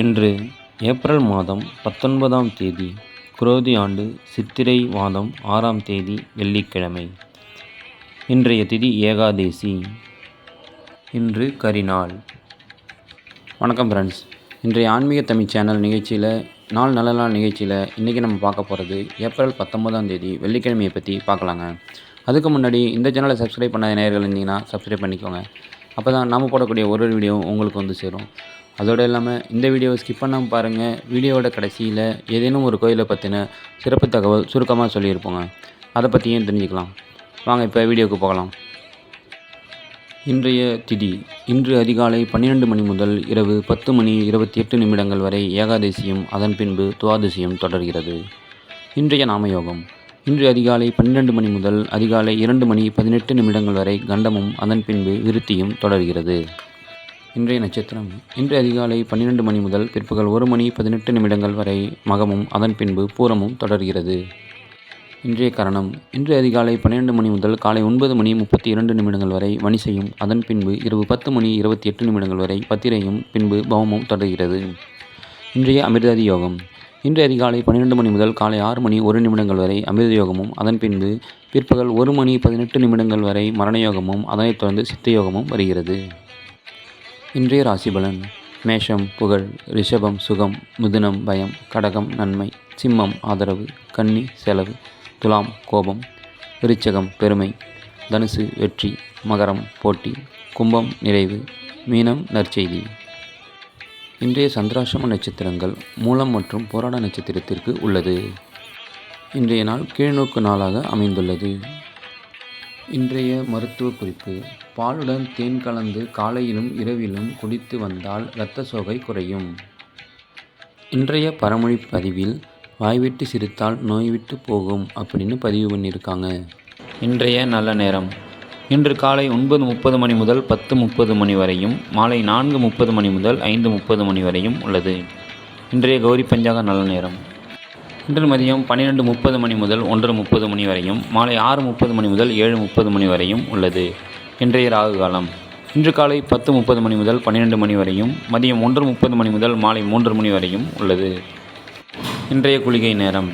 இன்று ஏப்ரல் மாதம் பத்தொன்பதாம் தேதி குரோதி ஆண்டு சித்திரை மாதம் ஆறாம் தேதி வெள்ளிக்கிழமை. இன்றைய திதி ஏகாதேசி இன்று கரிநாள். வணக்கம் ஃப்ரெண்ட்ஸ் இன்றைய ஆன்மீக தமிழ் சேனல் நிகழ்ச்சியில் நாள் நல்ல நாள் நிகழ்ச்சியில் இன்றைக்கி நம்ம பார்க்க போகிறது ஏப்ரல் பத்தொன்பதாம் தேதி வெள்ளிக்கிழமையை பற்றி பார்க்கலாங்க. அதுக்கு முன்னாடி இந்த சேனலை சப்ஸ்கிரைப் பண்ணாத நேர்கள் இருந்தீங்கன்னா சப்ஸ்கிரைப் பண்ணிக்கோங்க. அப்போ தான் நாம் போடக்கூடிய ஒரு ஒரு வீடியோ உங்களுக்கு வந்து சேரும். அதோடு இல்லாமல் இந்த வீடியோவை ஸ்கிப் பண்ணாமல் பாருங்கள் வீடியோவோட கடைசியில் ஏதேனும் ஒரு கோயிலை பற்றின சிறப்பு தகவல் சுருக்கமாக சொல்லியிருப்போங்க. அதை பற்றியும் தெரிஞ்சுக்கலாம். வாங்க இப்போ வீடியோவுக்கு போகலாம். இன்றைய திதி இன்று அதிகாலை பன்னிரெண்டு மணி முதல் இரவு பத்து மணி இருபத்தி எட்டு நிமிடங்கள் வரை ஏகாதசியும் அதன் பின்பு துவாதசியும் தொடர்கிறது. இன்றைய நாமயோகம். இன்று அதிகாலை பன்னிரெண்டு மணி முதல் அதிகாலை இரண்டு மணி பதினெட்டு நிமிடங்கள் வரை கண்டமும் அதன் பின்பு விருத்தியும் தொடர்கிறது. இன்றைய நட்சத்திரம். இன்று அதிகாலை பன்னிரெண்டு மணி முதல் பிற்பகல் ஒரு மணி பதினெட்டு நிமிடங்கள் வரை மகமும் அதன் பின்பு பூரமும் தொடர்கிறது. இன்றைய கரணம். இன்று அதிகாலை பன்னிரெண்டு மணி முதல் காலை ஒன்பது மணி முப்பத்தி இரண்டு நிமிடங்கள் வரை வணிசையும் அதன் பின்பு இரவு பத்து மணி இருபத்தி எட்டு நிமிடங்கள் வரை பத்திரையும் பின்பு பவமும் தொடர்கிறது. இன்றைய அமிர்தாதி யோகம். இன்று அதிகாலை பன்னிரெண்டு மணி முதல் காலை ஆறு மணி ஒரு நிமிடங்கள் வரை அமிர்த யோகமும் அதன் பின்பு பிற்பகல் ஒரு மணி பதினெட்டு நிமிடங்கள் வரை மரண யோகமும் அதனைத் தொடர்ந்து சித்த யோகமும் வருகிறது. இன்றைய ராசிபலன் மேஷம் புகழ் ரிஷபம் சுகம் மிதுனம் பயம் கடகம் நன்மை சிம்மம் ஆதரவு கன்னி செலவு துலாம் கோபம் விருச்சகம் பெருமை தனுசு வெற்றி மகரம் போட்டி கும்பம் நிறைவு மீனம் நற்செய்தி. இன்றைய சந்திராசிரம நட்சத்திரங்கள் மூலம் மற்றும் போராட நட்சத்திரத்திற்கு உள்ளது. இன்றைய நாள் கீழ்நோக்கு நாளாக அமைந்துள்ளது. இன்றைய மருத்துவ குறிப்பு. பாலுடன் தேன் கலந்து காலையிலும் இரவிலும் குடித்து வந்தால் இரத்த சோகை குறையும். இன்றைய பரமொழி பதிவில் வாய்விட்டு சிரித்தால் நோய் விட்டு போகும் அப்படின்னு பதிவு பண்ணியிருக்காங்க. இன்றைய நல்ல நேரம். இன்று காலை ஒன்பது முப்பது மணி முதல் பத்து முப்பது மணி வரையும் மாலை நான்கு முப்பது மணி முதல் ஐந்து முப்பது மணி வரையும் உள்ளது. இன்றைய கௌரி பஞ்சாக நல்ல நேரம். இன்று மதியம் பன்னிரெண்டு முப்பது மணி முதல் ஒன்று முப்பது மணி வரையும் மாலை ஆறு முப்பது மணி முதல் ஏழு முப்பது மணி வரையும் உள்ளது. இன்றைய ராகு காலம். இன்று காலை பத்து முப்பது மணி முதல் பன்னிரெண்டு மணி வரையும் மதியம் ஒன்று முப்பது மணி முதல் மாலை மூன்று மணி வரையும் உள்ளது. இன்றைய குளிகை நேரம்.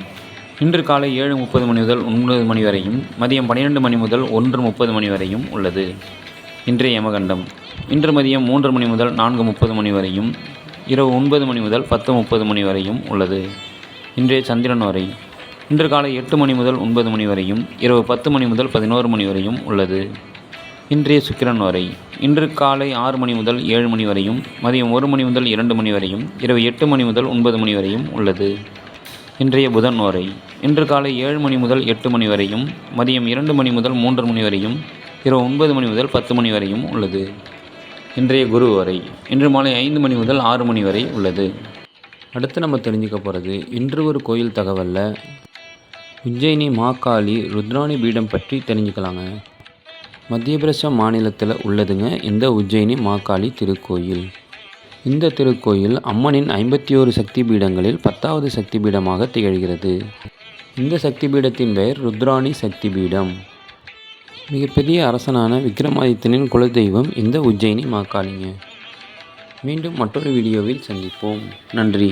இன்று காலை ஏழு முப்பது மணி முதல் ஒன்பது மணி வரையும் மதியம் பன்னிரெண்டு மணி முதல் ஒன்று முப்பது மணி வரையும் உள்ளது. இன்றைய யமகண்டம். இன்று மதியம் மூன்று மணி முதல் நான்கு முப்பது மணி வரையும் இரவு ஒன்பது மணி முதல் பத்து முப்பது மணி வரையும் உள்ளது. இன்றைய சந்திரன் வரை. இன்று காலை எட்டு மணி முதல் ஒன்பது மணி வரையும் இரவு பத்து மணி முதல் பதினோரு மணி வரையும் உள்ளது. இன்றைய சுக்கிரன் வரை. இன்று காலை ஆறு மணி முதல் ஏழு மணி வரையும் மதியம் ஒரு மணி முதல் இரண்டு மணி வரையும் இரவு எட்டு மணி முதல் ஒன்பது மணி வரையும் உள்ளது. இன்றைய புதன் வரை. இன்று காலை ஏழு மணி முதல் எட்டு மணி வரையும் மதியம் இரண்டு மணி முதல் மூன்று மணி வரையும் இரவு ஒன்பது மணி முதல் பத்து மணி வரையும் உள்ளது. இன்றைய குரு வரை. இன்று மாலை ஐந்து மணி முதல் ஆறு மணி வரை உள்ளது. அடுத்து நம்ம தெரிஞ்சுக்க போகிறது இன்று ஒரு கோயில் தகவலில். உஜ்ஜயினி மாக்காளி ருத்ராணி பீடம் பற்றி தெரிஞ்சுக்கலாங்க. மத்திய பிரதேச மாநிலத்தில் உள்ளதுங்க இந்த உஜ்ஜயினி மாக்காளி திருக்கோயில். இந்த திருக்கோயில் அம்மனின் ஐம்பத்தி ஓரு சக்தி பீடங்களில் பத்தாவது சக்தி பீடமாக திகழ்கிறது. இந்த சக்தி பீடத்தின் பெயர் ருத்ராணி சக்தி பீடம் மிகப்பெரிய அரசனான விக்ரமாதித்தனின் குலதெய்வம் இந்த உஜ்ஜயினி மாக்காளிங்க. மீண்டும் மற்றொரு வீடியோவில் சந்திப்போம். நன்றி.